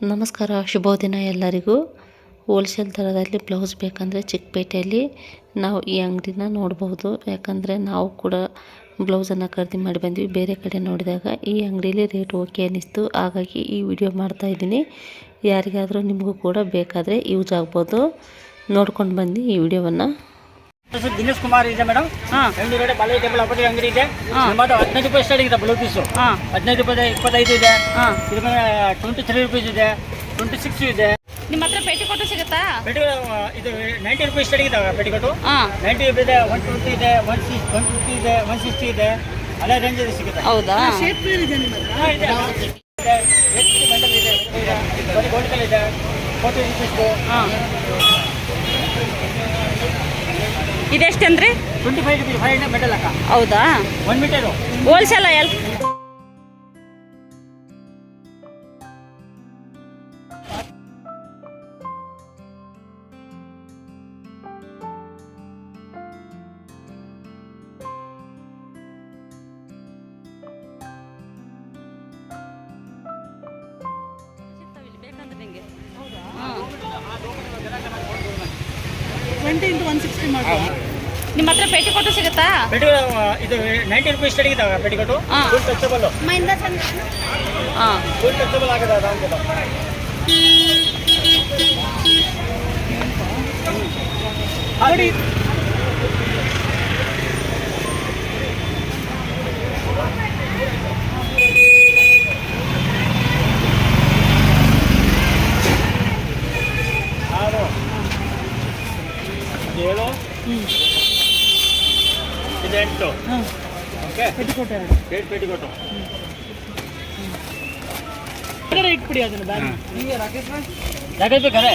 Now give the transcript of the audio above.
ನಮಸ್ಕಾರ ಶುಭೋದಿನ ಎಲ್ಲರಿಗೂ. ಹೋಲ್ಸೇಲ್ ದರದಲ್ಲಿ ಬ್ಲೌಸ್ ಬೇಕಂದರೆ ಚಿಕ್ಕಪೇಟೆಯಲ್ಲಿ ನಾವು ಈ ಅಂಗಡಿನ ನೋಡ್ಬೋದು. ಯಾಕಂದರೆ ನಾವು ಕೂಡ ಬ್ಲೌಸನ್ನು ಖರೀದಿ ಮಾಡಿ ಬಂದ್ವಿ. ಬೇರೆ ಕಡೆ ನೋಡಿದಾಗ ಈ ಅಂಗಡೀಲಿ ರೇಟ್ ಓಕೆ ಅನ್ನಿಸ್ತು. ಹಾಗಾಗಿ ಈ ವಿಡಿಯೋ ಮಾಡ್ತಾಯಿದ್ದೀನಿ ಯಾರಿಗಾದರೂ ನಿಮಗೂ ಕೂಡ ಬೇಕಾದರೆ ಯೂಸ್ ಆಗ್ಬೋದು. ನೋಡ್ಕೊಂಡು ಬಂದು ಈ ವಿಡಿಯೋವನ್ನು. ದಿನೇಶ್ ಕುಮಾರ್ ಇದೆ ಮೇಡಮ್. ಹಾಂ. ಹಿಂದುಗಡೆ ಬಲೈ ಟೇಬಲ್ ಅಪೋಸಿಟ್ ಅಂಗಡಿ ಇದೆ. ಹಾ. ನಿಮ್ಮದು ಹದಿನೈದು ರೂಪಾಯಿ ಸ್ಟಾರ್ಟ್ ಇದೆ ಬ್ಲೂ ಪೀಸು ಹಾಂ. ಹದಿನೈದು ರೂಪಾಯಿ ಇಪ್ಪತ್ತೈದು ಇದೆ. ಹಾಂ. ಇದ್ರ ಮೇಲೆ ಟ್ವೆಂಟಿ ತ್ರೀ ರುಪೀಸ್ ಇದೆ. ಟ್ವೆಂಟಿ ಸಿಕ್ಸ್ ಇದೆ. ನಿಮ್ಮ ಹತ್ರ ಪೇಟಿಕೋಟು ಸಿಗುತ್ತಾ? ಪೇಟಿ ಇದು ನೈಂಟಿ ರುಪೀಸ್ ಸ್ಟಾರ್ಟ್ ಇದೆ ಪೆಟಿಕೋಟು ಹಾಂ. ನೈಂಟಿ ಇದೆ ಒನ್ ಟ್ವೆಂಟಿ ಇದೆ ಒನ್ ಸಿಕ್ಸ್ ಒನ್ ಫಿಫ್ಟಿ ಇದೆ ಒನ್ ಸಿಕ್ಸ್ಟಿ ಇದೆ. ಅದೇ ರೇಂಜ್ ಸಿಗುತ್ತೆ. ಹೌದಾ? ಇದೆ. ಇದೆ. ಇದೆ. ಇದೆ. ಗೋಲ್ಡ್ ಕಲ್ ಇದೆ ಫೋರ್ಟಿ ರುಪೀಸ್ದು ಇದೆಷ್ಟಂದ್ರಿ? Twenty five rupees five hundred metal ಅಕ್ಕ ಹೌದಾ? One metre ಹೋಲ್ಸೇಲ L? Twenty into one sixty ಮಾಡಿ ನಿಮ್ಮ ಹತ್ರ ಪೇಟಿಕೋಟು ಸಿಗುತ್ತಾ? ಪೆಟಿ ಇದು ನೈಂಟಿ ರುಪೀಸ್ ಸ್ಟಾರ್ಟ್ ಇದೆ ಪೆಟಿಕೋಟು ಹಾ. ಫುಲ್ ಟಚಬಲ್ ಹಾಂ. ಫುಲ್ ಟಚಬಲ್ ಆಗಿದೆ ಅದು ನೋಡಿ ಏಳು ಇದು ಎಂಟು. ಹಾಂ ಓಕೆ? ಪೆಟ್ಟಿಕೋಟ್ ಎರಡು. ಇಟ್ಬಿಡಿ ಅದನ್ನು ಬ್ಯಾಗ್. ಯಾಕೆ ಬೇಕಾರೆ